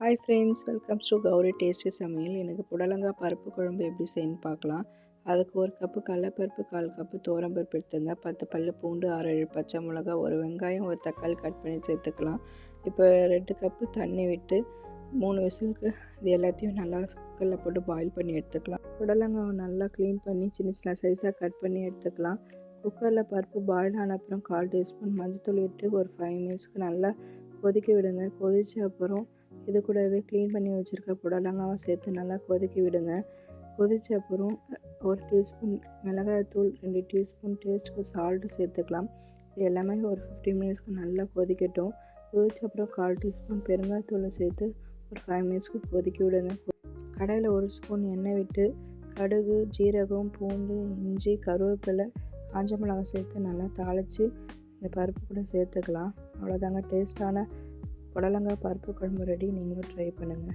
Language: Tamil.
Hi friends welcome to Gowri tasty சமையல். எனக்கு புடலங்காய் பருப்பு குழம்பு எப்படி செய்யணும்னு பார்க்கலாம். அதுக்கு ஒரு கப்பு கடலப்பருப்பு கால் கப்பு தோரம்பருப்பு எடுத்துங்க. பத்து பல் பூண்டு ஆறு ஏழு பச்சை மிளகா ஒரு வெங்காயம் ஒரு தக்காளி கட் பண்ணி சேர்த்துக்கலாம். இப்போ ரெண்டு கப்பு தண்ணி விட்டு மூணு விசிலுக்கு இது எல்லாத்தையும் நல்லா குக்கரில் போட்டு பாயில் பண்ணி எடுத்துக்கலாம். புடலங்காவை நல்லா க்ளீன் பண்ணி சின்ன சின்ன சைஸாக கட் பண்ணி எடுத்துக்கலாம். குக்கரில் பருப்பு பாயில் ஆன அப்புறம் கால் டீஸ்பூன் மஞ்சத்தூள் விட்டு ஒரு ஃபைவ் மினிட்ஸ்க்கு நல்லா கொதிக்க விடுங்க. கொதித்த அப்புறம் இது கூடவே க்ளீன் பண்ணி வச்சுருக்க புடலங்காவை சேர்த்து நல்லா கொதிக்க விடுங்க. கொதித்த அப்புறம் ஒரு டீஸ்பூன் மிளகாய்த்தூள் ரெண்டு டீஸ்பூன் டேஸ்ட்டுக்கு சால்ட்டு சேர்த்துக்கலாம். இது எல்லாமே ஒரு ஃபிஃப்டி மினிட்ஸ்க்கு நல்லா கொதிக்கட்டும். கொதிச்ச அப்புறம் கால் டீஸ்பூன் பெருங்காயத்தூளை சேர்த்து ஒரு ஃபைவ் மினிட்ஸ்க்கு கொதிக்க விடுங்க. கடையில் ஒரு ஸ்பூன் எண்ணெய் விட்டு கடுகு ஜீரகம் பூண்டு இஞ்சி கருவேப்பிலை காஞ்ச மிளகாய் சேர்த்து நல்லா தாளித்து இந்த பருப்பு கூட சேர்த்துக்கலாம். அவ்வளோதாங்க டேஸ்ட்டான புடலங்காய் பருப்பு குழம்பு ரெடி நீங்களும் ட்ரை பண்ணுங்கள்